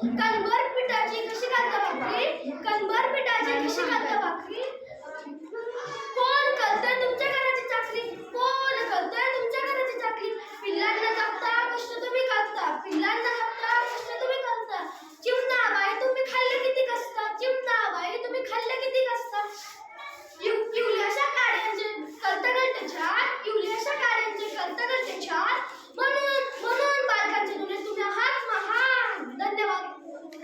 कंबर पिठाची कशी करता भाकरी? कंबर पिठाची कशी करता भाकरी? कोण करतंय तुमच्या घराची चाकरी कोण करतंय तुमच्या घराची चाकरी पिल्लांना जपता कष्ट तुम्ही करता. पिल्लांना जपता कष्ट तुम्ही करता. चिमणा बाई तुम्ही खाल्ले किती कसता चिमणा बाई तुम्ही खाल्ले किती कसता पिवल्याशा काड्यांचे करता करता